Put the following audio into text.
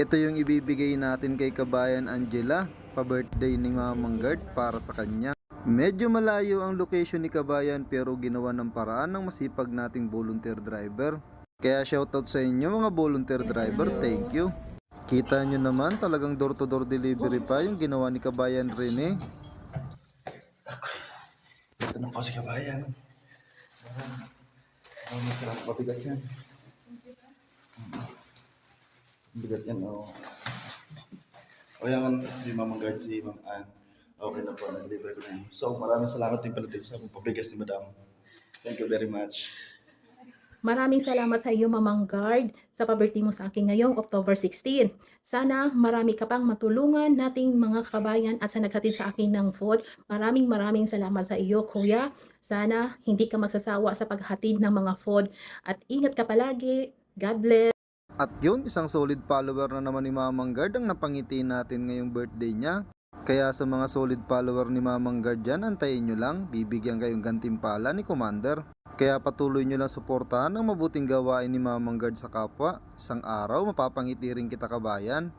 Ito yung ibibigay natin kay Kabayan Angela, pa-birthday ni Mamang Gard para sa kanya. Medyo malayo ang location ni Kabayan pero ginawa ng paraan ng masipag nating volunteer driver. Kaya shoutout sa inyo mga volunteer driver, thank you. Kita nyo naman talagang door to door delivery pa yung ginawa ni Kabayan Rene. Ito na po si kabayan. Ano mabigat yan? Mabigat yan, oo. O yan, si Mamang Guard, si Ma'am Ann. Okay na po, nag-deliver ko na yun. So, maraming salamat din pala din sa pabigas ni Madam. Thank you very much. Maraming salamat sa iyo, Mamang Guard, sa pabirthday mo sa akin ngayong October 16. Sana marami ka pang matulungan nating mga kabayan at sa naghatid sa akin ng food. Maraming maraming salamat sa iyo, Kuya. Sana hindi ka magsasawa sa paghatid ng mga food. At ingat ka palagi. God bless. At yun, isang solid follower na naman ni Mamang Gard ang napangiti natin ngayong birthday niya. Kaya sa mga solid follower ni Mamang Gard dyan, antayin nyo lang, bibigyan kayong gantimpala ni Commander. Kaya patuloy nyo lang suportahan ang mabuting gawain ni Mamang Gard sa kapwa. Isang araw, mapapangiti rin kita kabayan.